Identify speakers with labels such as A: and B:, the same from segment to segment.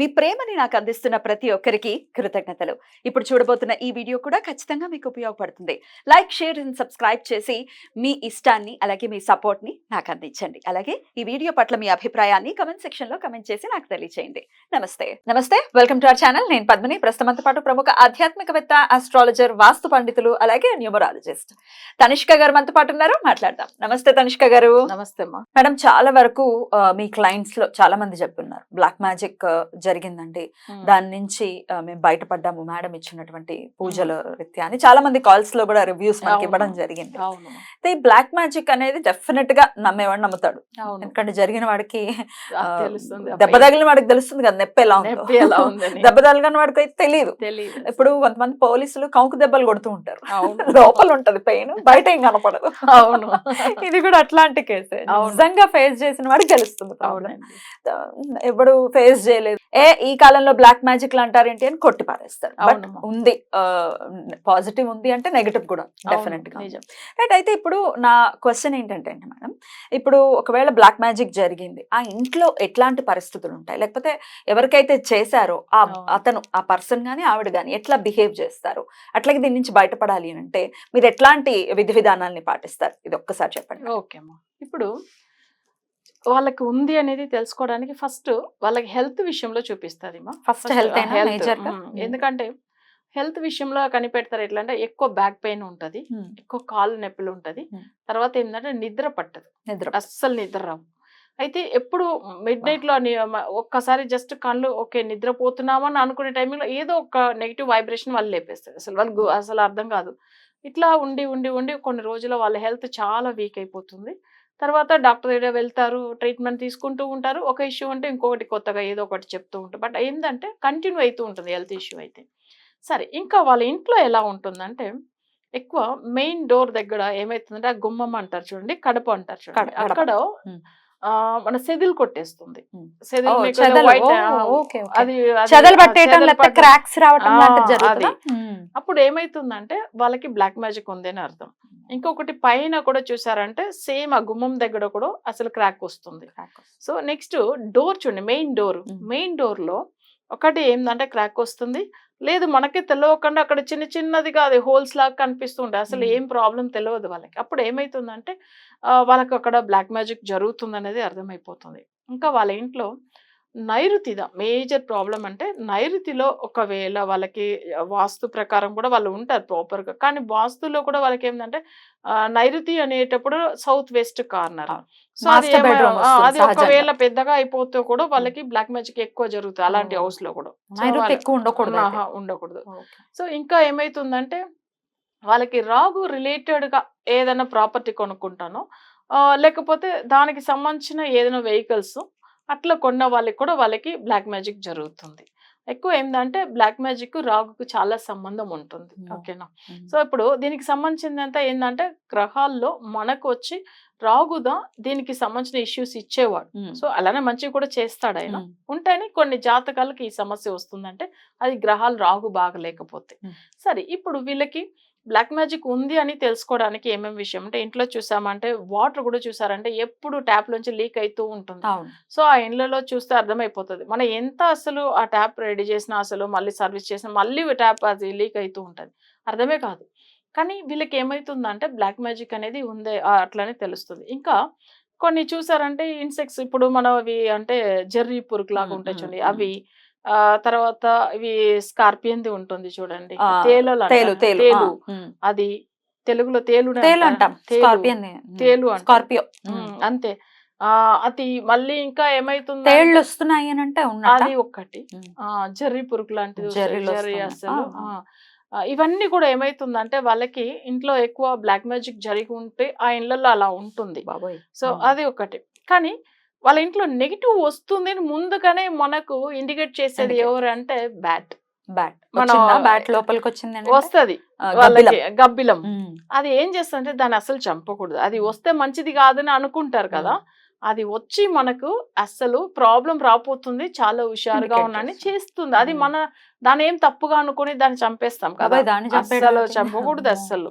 A: మీ ప్రేమని నాకు అందిస్తున్న ప్రతి ఒక్కరికి కృతజ్ఞతలు. ఇప్పుడు చూడబోతున్న ఈ వీడియో కూడా ఖచ్చితంగా మీకు ఉపయోగపడుతుంది. లైక్ షేర్ అండ్ సబ్స్క్రైబ్ చేసి మీ ఇష్టాన్ని అలాగే మీ సపోర్ట్ని నాకు అందించండి. అలాగే ఈ వీడియో పట్ల మీ అభిప్రాయాన్ని కమెంట్ సెక్షన్లో కమెంట్ చేసి నాకు తెలియజేయండి నమస్తే. నమస్తే. Welcome to our channel. నేను పద్మిని. ప్రస్తుతంతో పాటు ప్రముఖ ఆధ్యాత్మికవేత్త ఆస్ట్రాలజర్ వాస్తు పండితులు అలాగే న్యూమరాలజిస్ట్ తనిష్క గారు మనతో పాటు ఉన్నారు. మాట్లాడదాం. నమస్తే తనిష్క గారు.
B: నమస్తే అమ్మా.
A: మేడం చాలా వరకు మీ క్లయింట్స్లో చాలా మంది చెప్తున్నారు. బ్లాక్ మ్యాజిక్ జరిగిందండి. దాని నుంచి మేము బయటపడ్డాము మేడం ఇచ్చినటువంటి పూజల రీత్యా అని. చాలా మంది కాల్స్లో కూడా రివ్యూస్ మనకి. ఇవ్వడం జరిగింది. అయితే ఈ బ్లాక్ మ్యాజిక్ అనేది డెఫినెట్గా నమ్మేవాడు నమ్ముతాడు. ఎందుకంటే జరిగిన వాడికి దెబ్బ తగిలిన వాడికి తెలుస్తుంది కదా నొప్పి ఎలా ఉందో. దెబ్బ తగిలిన వాడికి అయితే తెలియదు ఇప్పుడు కొంతమంది పోలీసులు కంకు దెబ్బలు కొడుతూ ఉంటారు. లోపల ఉంటది పెయిన్ బయట ఏం కనపడదు.
B: అవును.
A: ఇది కూడా అట్లాంటి కేసే. నిజంగా ఫేస్ చేసిన వాడికి తెలుస్తుంది ఎప్పుడు ఫేస్ చేయలేదు. ఏ ఈ కాలంలో బ్లాక్ మ్యాజిక్ అంటారేంటి అని కొట్టి పారేస్తారు. బట్. ఉంది పాజిటివ్ ఉంది అంటే నెగటివ్ కూడా
B: డెఫినెట్గా.
A: రైట్ అయితే ఇప్పుడు నా క్వశ్చన్ ఏంటంటే అండి మేడం ఇప్పుడు ఒకవేళ బ్లాక్ మ్యాజిక్ జరిగింది ఆ ఇంట్లో ఎట్లాంటి పరిస్థితులు ఉంటాయి? లేకపోతే ఎవరికైతే చేశారో ఆ. అతను ఆ పర్సన్ గానీ ఆవిడ గానీ ఎట్లా బిహేవ్ చేస్తారు? అట్లాగే దీని నుంచి బయటపడాలి అని అంటే మీరు ఎట్లాంటి విధి విధానాల్ని పాటిస్తారు? ఇది ఒక్కసారి చెప్పండి
B: ఓకే ఇప్పుడు వాళ్ళకి ఉంది అనేది తెలుసుకోవడానికి ఫస్ట్ వాళ్ళకి హెల్త్ విషయంలో చూపిస్తుంది మా
A: ఫస్ట్ హెల్త్
B: ఎందుకంటే హెల్త్ విషయంలో కనిపెడతారు ఎట్లా అంటే ఎక్కువ బ్యాక్ పెయిన్ ఉంటది ఎక్కువ కాళ్ళు నొప్పులు ఉంటది. తర్వాత ఏంటంటే నిద్ర పట్టదు.
A: నిద్ర
B: అస్సలు నిద్ర రావు. అయితే ఎప్పుడు మిడ్ నైట్లో ఒక్కసారి జస్ట్ కళ్ళు ఓకే నిద్రపోతున్నామని అనుకునే టైంలో ఏదో ఒక నెగిటివ్ వైబ్రేషన్ వాళ్ళు లేపేస్తారు. అసలు వాళ్ళకు అసలు అర్థం కాదు. ఇట్లా ఉండి ఉండి ఉండి కొన్ని రోజులు వాళ్ళ హెల్త్ చాలా వీక్ అయిపోతుంది. తర్వాత డాక్టర్ దగ్గర వెళ్తారు ట్రీట్మెంట్ తీసుకుంటూ ఉంటారు. ఒక ఇష్యూ అంటే ఇంకొకటి కొత్తగా ఏదో ఒకటి చెప్తూ ఉంటారు. బట్ ఏంటంటే కంటిన్యూ అవుతూ ఉంటుంది హెల్త్ ఇష్యూ అయితే. సరే ఇంకా వాళ్ళ ఇంట్లో ఎలా ఉంటుందంటే ఎక్కువ మెయిన్ డోర్ దగ్గర ఏమైతుందంటే ఆ గుమ్మం అంటారు చూడండి కడప అంటారు చూడండి. అక్కడ మన సెదిల్ కొట్టేస్తుంది. అప్పుడు ఏమైతుందంటే వాళ్ళకి బ్లాక్ మ్యాజిక్ ఉంది అని అర్థం. ఇంకొకటి పైన కూడా చూసారంటే సేమ్ ఆ గుమ్మం దగ్గర కూడా అసలు క్రాక్ వస్తుంది. సో నెక్స్ట్ డోర్ చూడండి మెయిన్ డోర్. మెయిన్ డోర్లో ఒకటి ఏంటంటే క్రాక్ వస్తుంది. లేదు మనకి తెలియకుండా అక్కడ చిన్న చిన్నదిగా అది హోల్స్ లాగా కనిపిస్తుంటాయి అసలు. ఏం ప్రాబ్లం తెలియదు వాళ్ళకి. అప్పుడు ఏమైతుందంటే వాళ్ళకి అక్కడ బ్లాక్ మ్యాజిక్ జరుగుతుంది అనేది అర్థమైపోతుంది. ఇంకా వాళ్ళ ఇంట్లో నైరుతిద మేజర్ ప్రాబ్లం అంటే నైరుతిలో ఒకవేళ వాళ్ళకి వాస్తు ప్రకారం కూడా వాళ్ళు ఉంటారు ప్రాపర్గా కానీ వాస్తులో కూడా వాళ్ళకి ఏంటంటే నైరుతి అనేటప్పుడు సౌత్ వెస్ట్ కార్నర్. సో అది అది. ఒకవేళ పెద్దగా అయిపోతే కూడా వాళ్ళకి బ్లాక్ మ్యాజిక్ ఎక్కువ జరుగుతుంది అలాంటి. హౌస్లో కూడా
A: ఉండకూడదు
B: ఉండకూడదు. సో ఇంకా ఏమైతుందంటే వాళ్ళకి రాగు రిలేటెడ్గా ఏదైనా ప్రాపర్టీ కొనుక్కుంటానో లేకపోతే దానికి సంబంధించిన ఏదైనా వెహికల్స్ అట్లా కొన్న వాళ్ళకి కూడా వాళ్ళకి బ్లాక్ మ్యాజిక్ జరుగుతుంది ఎక్కువ ఏంటంటే బ్లాక్ మ్యాజిక్ రాగుకు చాలా సంబంధం ఉంటుంది. ఓకేనా. సో ఇప్పుడు దీనికి సంబంధించిందంతా ఏంటంటే గ్రహాల్లో మనకు వచ్చి రాగుదా దీనికి సంబంధించిన ఇష్యూస్ ఇచ్చేవాడు. సో అలానే మంచిగా కూడా చేస్తాడు ఆయన. ఉంటేనే కొన్ని జాతకాలకి ఈ సమస్య వస్తుందంటే అది గ్రహాలు రాగు బాగలేకపోతే. సరే ఇప్పుడు వీళ్ళకి బ్లాక్ మ్యాజిక్ ఉంది అని తెలుసుకోవడానికి ఏమేమి విషయం? అంటే ఇంట్లో చూసామంటే వాటర్ కూడా చూసారంటే ఎప్పుడు ట్యాప్ నుంచి లీక్ అవుతూ ఉంటుంది. సో ఆ ఇండ్లలో చూస్తే అర్థమైపోతుంది. మనం ఎంత అసలు ఆ ట్యాప్ రెడీ చేసినా అసలు మళ్ళీ సర్వీస్ చేసినా మళ్ళీ ట్యాప్ అది లీక్ అవుతూ ఉంటుంది. అర్థమే కాదు. కానీ వీళ్ళకి ఏమవుతుందంటే బ్లాక్ మ్యాజిక్ అనేది ఉందే అట్లనే తెలుస్తుంది. ఇంకా కొన్ని చూసారంటే ఇన్సెక్ట్స్ ఇప్పుడు మనం అవి అంటే జెర్రీ పురుగు లాగా ఉంటాయి చూడండి. అవి ఆ తర్వాత ఇవి స్కార్పియన్ది ఉంటుంది చూడండి. తేలు. అది తెలుగులో తేలు
A: తేలు. అంటాం స్కార్పియన్
B: తేలు అంటాం.
A: స్కార్పియో.
B: అంతే. ఆ అది మళ్ళీ ఇంకా ఏమైతుంది
A: తేళ్ళు వస్తున్నాయి అని అంటే
B: అది ఒక్కటి. ఆ జర్రీ పురుగు లాంటిది జెర్రీ. అసలు. ఇవన్నీ కూడా ఏమైతుందంటే వాళ్ళకి ఇంట్లో ఎక్కువ బ్లాక్ మ్యాజిక్ జరిగి ఉంటే ఆ ఇళ్ళలో అలా ఉంటుంది.
A: బాబోయ్.
B: సో. అది ఒకటి. కానీ వాళ్ళ ఇంట్లో నెగిటివ్ వస్తుంది అని ముందుగానే మనకు ఇండికేట్ చేసేది. ఎవరు అంటే బ్యాట్.
A: బ్యాట్.
B: మనం-
A: బ్యాట్ లోపలికి వచ్చింది?
B: వస్తది. వాళ్ళకి
A: గబ్బిలం.
B: అది ఏం చేస్తుందంటే దాన్ని అసలు చంపకూడదు. అది వస్తే మంచిది కాదని అనుకుంటారు కదా. అది వచ్చి మనకు అస్సలు ప్రాబ్లం రాపోతుంది చాలా హుషారుగా ఉన్నాని
A: చేస్తుంది.
B: అది. మన దాని ఏం తప్పుగా అనుకుని దాన్ని చంపేస్తాం కదా. అస్సలు
A: అంటే-
B: చంపకూడదు అస్సలు.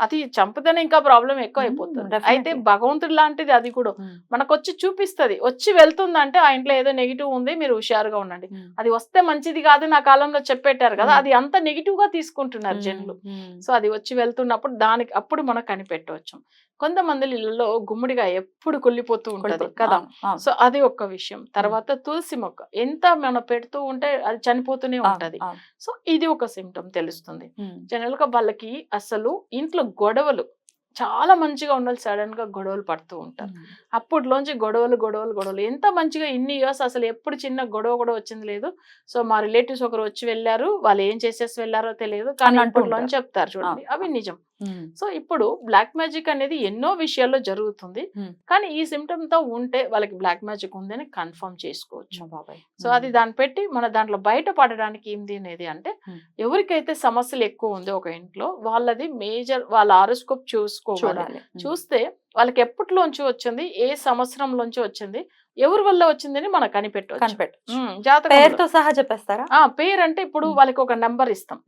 B: అది చంపితేనే ఇంకా ప్రాబ్లం ఎక్కువ అయిపోతుంది. అయితే భగవంతుడు లాంటిది అది కూడా మనకు వచ్చి చూపిస్తది. వచ్చి వెళ్తుందంటే ఆ ఇంట్లో ఏదో నెగిటివ్ ఉంది మీరు హుషారుగా ఉండండి. అది వస్తే మంచిది కాదు నా కాలంలో చెప్పెట్టారు కదా. అది అంత నెగిటివ్గా తీసుకుంటున్నారు జనులు. సో అది వచ్చి వెళ్తున్నప్పుడు దానికి అప్పుడు మనం కనిపెట్టవచ్చు కొంతమంది ఇళ్ళలో గుమ్మడిగా ఎప్పుడు కుళ్ళిపోతూ ఉంటది. కదా. సో అది ఒక విషయం. తర్వాత తులసి మొక్క. ఎంత మనం పెడుతూ ఉంటే అది చనిపోతూనే ఉంటది. సో ఇది ఒక సిమ్టమ్ తెలుస్తుంది. జనరల్గా వాళ్ళకి అసలు ఇంట్లో గొడవలు చాలా మంచిగా ఉండాలి సడన్గా గొడవలు పడుతూ ఉంటారు. అప్పట్లోంచి గొడవలు గొడవలు గొడవలు. ఎంత మంచిగా ఇన్ని ఇయర్స్ అసలు ఎప్పుడు చిన్న గొడవ కూడా వచ్చింది లేదు. సో మా రిలేటివ్స్ ఒకరు వచ్చి వెళ్ళారు. వాళ్ళు ఏం చేసేసి వెళ్ళారో తెలియదు. కానీ అప్పట్లోంచి చెప్తారు చూడండి. అవి. నిజం. సో ఇప్పుడు బ్లాక్ మ్యాజిక్ అనేది ఎన్నో విషయాల్లో జరుగుతుంది. కానీ ఈ సిమ్టమ్తో ఉంటే వాళ్ళకి బ్లాక్ మ్యాజిక్ ఉందని కన్ఫర్మ్ చేసుకోవచ్చు.
A: బాబాయ్.
B: సో అది దాన్ని పెట్టి మన దాంట్లో బయట పడడానికి ఏంది అనేది అంటే. ఎవరికైతే సమస్యలు ఎక్కువ ఉందో ఒక ఇంట్లో వాళ్ళది మేజర్ వాళ్ళ ఆరోస్కోప్ చూసుకోవాలి. చూస్తే వాళ్ళకి ఎప్పటిలోంచి వచ్చింది ఏ సంవత్సరంలోంచి వచ్చింది ఎవరి వల్ల వచ్చిందని మనకు
A: కనిపెట్టు
B: జాతకం
A: పేరుతో సహా చెప్పేస్తారా?
B: ఆ పేరు అంటే ఇప్పుడు. వాళ్ళకి ఒక నంబర్ ఇస్తాం.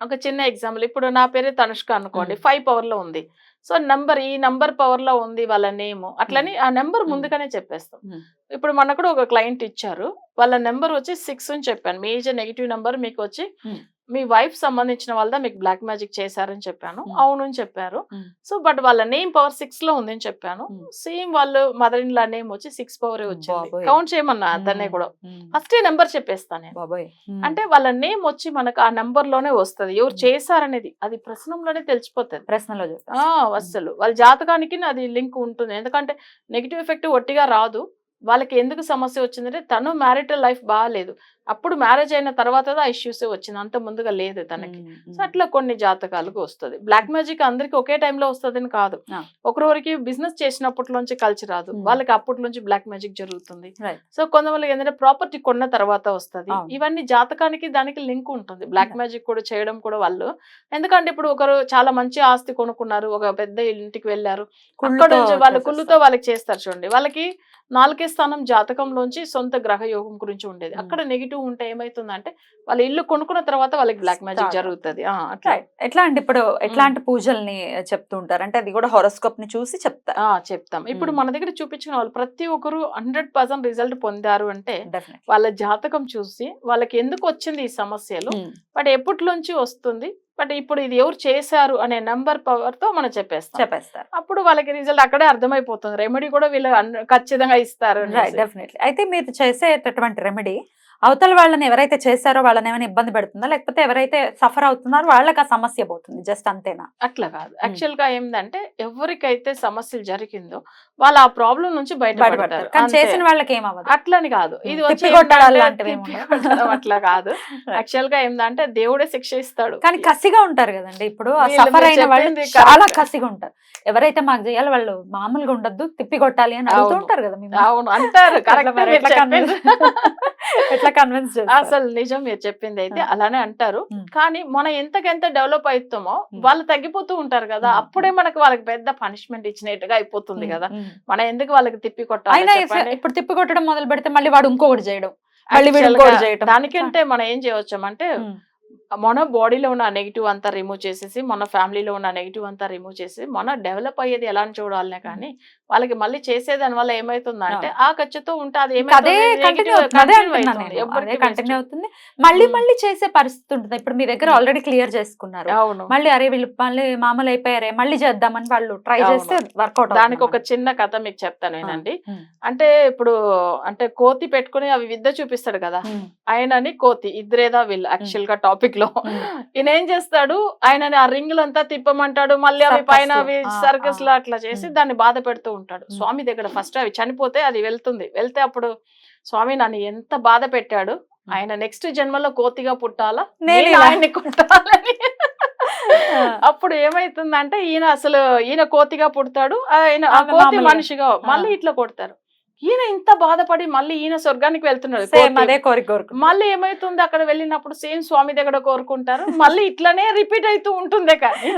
B: ఒక చిన్న ఎగ్జాంపుల్ ఇప్పుడు నా పేరే తనుష్క అనుకోండి. ఫైవ్ పవర్లో ఉంది సో నంబర్ ఈ నంబర్ పవర్లో ఉంది వాళ్ళ నేమ్ అట్లని ఆ నెంబర్. ముందుగానే చెప్పేస్తాం. ఇప్పుడు మనకు కూడా ఒక క్లయింట్ ఇచ్చారు వాళ్ళ నెంబర్ వచ్చి సిక్స్ అని చెప్పాను మేజర్ నెగిటివ్ నెంబర్ మీకు వచ్చి. మీ వైఫ్ సంబంధించిన వాళ్ళదా మీకు బ్లాక్ మ్యాజిక్ చేశారని చెప్పాను. అవును అని చెప్పారు. సో బట్ వాళ్ళ నేమ్ పవర్ సిక్స్లో ఉందని చెప్పాను. సేమ్ వాళ్ళు మదర్ ఇన్ లా నేమ్ వచ్చి సిక్స్ పవర్ వచ్చింది. కౌంట్ చేయమన్నా అతన్నే కూడా. ఫస్ట్ నెంబర్ చెప్పేస్తాను నేను. అంటే వాళ్ళ నేమ్ వచ్చి మనకు ఆ నెంబర్లోనే వస్తది. ఎవరు. చేశారనేది. అది ప్రశ్నంలోనే తెలిసిపోతుంది.
A: ప్రశ్నలో.
B: అస్సలు. వాళ్ళ జాతకానికి అది లింక్ ఉంటుంది. ఎందుకంటే నెగిటివ్ ఎఫెక్ట్ ఒట్టిగా రాదు. వాళ్ళకి ఎందుకు సమస్య వచ్చిందంటే తను మ్యారిటల్ లైఫ్ బాగాలేదు అప్పుడు మ్యారేజ్ అయిన తర్వాత ఆ ఇష్యూస్ వచ్చింది. అంత ముందుగా లేదు తనకి. సో అట్లా కొన్ని జాతకాలకు వస్తుంది. బ్లాక్ మ్యాజిక్ అందరికి ఒకే టైంలో వస్తుందని కాదు.
A: ఆ.
B: ఒకరికి బిజినెస్ చేసినప్పట్లోంచి కలిసి రాదు. వాళ్ళకి అప్పటి నుంచి బ్లాక్ మ్యాజిక్ జరుగుతుంది. సో కొంతమందికి ఏంటంటే ప్రాపర్టీ కొన్న తర్వాత వస్తుంది. ఇవన్నీ జాతకానికి దానికి లింక్ ఉంటుంది. బ్లాక్. మ్యాజిక్ కూడా చేయడం కూడా వాళ్ళు. ఎందుకంటే ఇప్పుడు ఒకరు చాలా మంచి ఆస్తి కొనుక్కున్నారు. ఒక పెద్ద ఇంటికి వెళ్ళారు. అక్కడ వాళ్ళు కుళ్ళుతో. వాళ్ళకి చేస్తారు చూడండి. వాళ్ళకి నాలుగే స్థానం జాతకంలోంచి సొంత గ్రహ యోగం గురించి ఉండేది. అక్కడ నెగిటివ్ ఉంటే ఏమైతుందంటే వాళ్ళ ఇల్లు కొనుక్కున్న తర్వాత వాళ్ళకి బ్లాక్ మ్యాజిక్. జరుగుతుంది.
A: ఎట్లా అంటే ఇప్పుడు ఎట్లాంటి పూజల్ని చెప్తూ ఉంటారు? అంటే అది కూడా హొరోస్కోప్ని చూసి చెప్తారు
B: ఆ, చెప్తాం. ఇప్పుడు. మన దగ్గర చూపించిన వాళ్ళు ప్రతి ఒక్కరు హండ్రెడ్ పర్సెంట్ రిజల్ట్ పొందారు అంటే వాళ్ళ జాతకం చూసి వాళ్ళకి ఎందుకు వచ్చింది ఈ సమస్యలు? బట్ ఎప్పటిలోంచి వస్తుంది? బట్ ఇప్పుడు ఇది ఎవరు చేశారు అనే నంబర్ పవర్తో మనం చెప్పేస్తాం.
A: చెప్పేస్తారు.
B: అప్పుడు వాళ్ళకి రిజల్ట్ అక్కడే అర్థమైపోతుంది. రెమెడీ కూడా వీళ్ళు ఖచ్చితంగా ఇస్తారు.
A: డెఫినెట్లీ అయితే మీరు చేసేటటువంటి రెమెడీ అవతల వాళ్ళని ఎవరైతే చేశారో వాళ్ళని ఏమైనా ఇబ్బంది పెడుతుందా? లేకపోతే ఎవరైతే సఫర్ అవుతున్నారో వాళ్ళకి ఆ సమస్య పోతుంది జస్ట్ అంతేనా?
B: అట్లా కాదు. యాక్చువల్గా ఏంటంటే ఎవరికైతే సమస్యలు జరిగిందో వాళ్ళు ఆ ప్రాబ్లం నుంచి
A: బయటపడతారు. కానీ. చేసిన వాళ్ళకి ఏమవ్వదు.
B: అట్లని కాదు. ఇది అట్లా కాదు. యాక్చువల్గా ఏంటంటే దేవుడే శిక్ష ఇస్తాడు.
A: కానీ కసిగా ఉంటారు కదండి. ఇప్పుడు సఫర్ అయిన వాళ్ళు చాలా. కసిగా ఉంటారు. ఎవరైతే మాకు చేయాలి వాళ్ళు మామూలుగా ఉండద్దు తిప్పి కొట్టాలి అని అడుగుతూ
B: అవును.
A: ఉంటారు కదా
B: అవును. అంటారు.
A: ఎట్లా కన్విన్స్
B: అసలు నిజం మీరు చెప్పింది అయితే. అలానే అంటారు. కానీ మనం ఎంతకెంత డెవలప్ అవుతామో. వాళ్ళు తగ్గిపోతూ ఉంటారు కదా. అప్పుడే మనకు వాళ్ళకి పెద్ద పనిష్మెంట్ ఇచ్చినట్టుగా అయిపోతుంది కదా. మనం ఎందుకు వాళ్ళకి తిప్పి కొట్టాలి?
A: ఇప్పుడు తిప్పి కొట్టడం మొదలు పెడితే మళ్ళీ వాడు ఇంకొకటి చేయడం.
B: దానికంటే మనం ఏం చేయవచ్చు అంటే
A: ఉమ్.
B: మన బాడీలో ఉన్న నెగిటివ్ అంతా రిమూవ్ చేసేసి మన ఫ్యామిలీలో ఉన్న నెగిటివ్ అంతా రిమూవ్ చేసి మన డెవలప్ అయ్యేది ఎలా అని చూడాలనే కానీ వాళ్ళకి మళ్ళీ చేసేదాని వల్ల ఏమైతుందంటే ఆ ఖర్చుతో ఉంటే అది
A: ఇంకా అదే
B: ఏమైతుంది?
A: కంటిన్యూ అవుతుంది మళ్ళీ. మళ్ళీ చేసే పరిస్థితి ఉంటుంది. ఇప్పుడు మీ దగ్గర. ఆల్రెడీ క్లియర్ చేసుకున్నారు.
B: అవును.
A: మళ్ళీ అరే వీళ్ళు మళ్ళీ మామూలు అయిపోయారే మళ్ళీ చేద్దామని వాళ్ళు ట్రై. చేస్తే వర్కౌట్
B: దానికి ఒక చిన్న కథ మీకు చెప్తాను
A: ఉమ్.
B: అంటే ఇప్పుడు అంటే కోతి పెట్టుకుని అవి విద్య చూపిస్తాడు కదా. ఆయనని కోతి ఇద్దరేదా వీళ్ళు. యాక్చువల్గా టాపిక్ లో. ఈయన ఏం చేస్తాడు ఆయనని ఆ రింగులంతా తిప్పమంటాడు మళ్ళీ అవి పైన. అవి సర్కస్. లో అట్లా చేసి. దాన్ని బాధ పెడుతూ ఉంటాడు. స్వామి దగ్గర ఫస్ట్ అవి చనిపోతే అది వెళ్తుంది వెళ్తే అప్పుడు స్వామి నన్ను ఎంత బాధ పెట్టాడు ఆయన నెక్స్ట్ జన్మలో కోతిగా పుట్టాలా
A: నేను.
B: ఆయన్ని కొట్టాలని అప్పుడు ఏమైతుందంటే ఈయన అసలు ఈయన కోతిగా పుడతాడు ఆయన ఆ కోతి. మనిషిగా మళ్ళీ ఇట్లా కొడతారు ఈయన ఇంత బాధపడి మళ్ళీ ఈయన స్వర్గానికి వెళ్తున్నాడు.
A: అదే కోరిక
B: మళ్ళీ ఏమైతుంది అక్కడ వెళ్ళినప్పుడు సేమ్ స్వామి దగ్గర కోరుకుంటారు మళ్ళీ ఇట్లానే రిపీట్ అవుతూ ఉంటుందే కానీ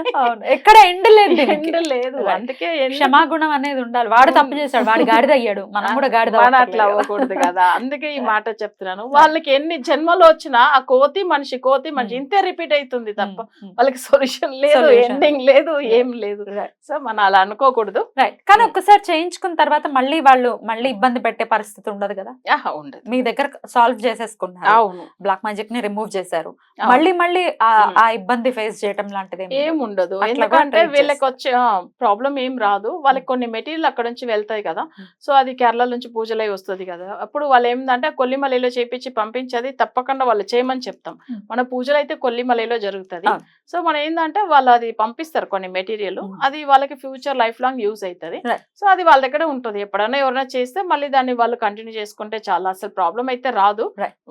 A: ఎక్కడ ఎండ్ లేదు.
B: ఎండ్ లేదు. అందుకే
A: క్షమాగుణం అనేది ఉండాలి వాడు తప్పు చేశాడు వాడు గాడిద అయ్యాడు మనం కూడా గాడిద
B: అట్లా. అవ్వకూడదు కదా అందుకే ఈ మాట చెప్తున్నాను వాళ్ళకి ఎన్ని జన్మలు వచ్చినా ఆ కోతి మనిషి కోతి మనిషి
A: Hmm.
B: ఇంతే రిపీట్ అవుతుంది తప్ప
A: ఉమ్, ఉమ్.
B: వాళ్ళకి సొల్యూషన్ లేదు. ఎండింగ్ లేదు. ఏం లేదు. సో మనం అలా అనుకోకూడదు
A: రైట్ కానీ ఒక్కసారి చేయించుకున్న తర్వాత మళ్ళీ వాళ్ళు మళ్ళీ ఇబ్బంది పెట్టే పరిస్థితి ఉండదు కదా
B: ఉండదు
A: మీ దగ్గర సాల్వ్ చేసేసుకున్నారు
B: అవును
A: బ్లాక్ మ్యాజిక్ని రిమూవ్ చేశారు. మళ్ళీ మళ్ళీ ఆ- ఇబ్బంది ఫేస్ చేయటం లాంటిది
B: ఏం
A: ఉండదు.
B: ఎందుకంటే వీళ్ళకి. వచ్చే ప్రాబ్లం ఏం రాదు వాళ్ళకి కొన్ని మెటీరియల్ అక్కడ నుంచి వెళ్తాయి కదా. సో అది కేరళ నుంచి పూజలై వస్తుంది కదా అప్పుడు వాళ్ళు ఏంటంటే కొల్లిమలలో చేపించి పంపించేది తప్పకుండా వాళ్ళు చేయమని చెప్తాం. మన పూజలు అయితే కొల్లిమలలో జరుగుతుంది. సో మనం ఏంటంటే వాళ్ళు అది పంపిస్తారు కొన్ని మెటీరియల్. అది వాళ్ళకి ఫ్యూచర్ లైఫ్ లాంగ్ యూజ్ అవుతుంది. సో అది వాళ్ళ దగ్గర ఉంటుంది ఎప్పుడైనా ఎవరైనా చేస్తే మళ్ళీ దాన్ని వాళ్ళు కంటిన్యూ చేసుకుంటే చాలా అసలు ప్రాబ్లం అయితే రాదు.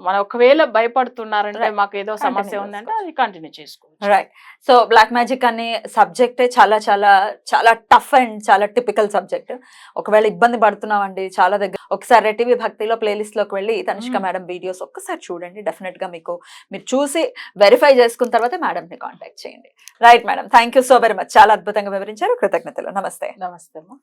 B: మనం ఒకవేళ భయపడుతున్నారంటే. మాకు ఏదో సమస్య ఉందంటే అది కంటిన్యూ చేసుకోవచ్చు.
A: రైట్ సో బ్లాక్ మ్యాజిక్ అనే సబ్జెక్టే చాలా చాలా చాలా టఫ్ అండ్ చాలా టిపికల్ సబ్జెక్ట్ ఒకవేళ ఇబ్బంది పడుతున్నామండి చాలా దగ్గర ఒకసారి టీవీ భక్తిలో ప్లేలిస్ట్లోకి వెళ్ళి తనిష్క. మేడం వీడియోస్ ఒక్కసారి చూడండి. డెఫినెట్గా మీకు మీరు చూసి వెరిఫై చేసుకున్న తర్వాత మేడం ని కాంటాక్ట్ చేయండి. Right madam thank you so very much చాలా అద్భుతంగా వివరించారు. కృతజ్ఞతలు. నమస్తే.
B: నమస్తే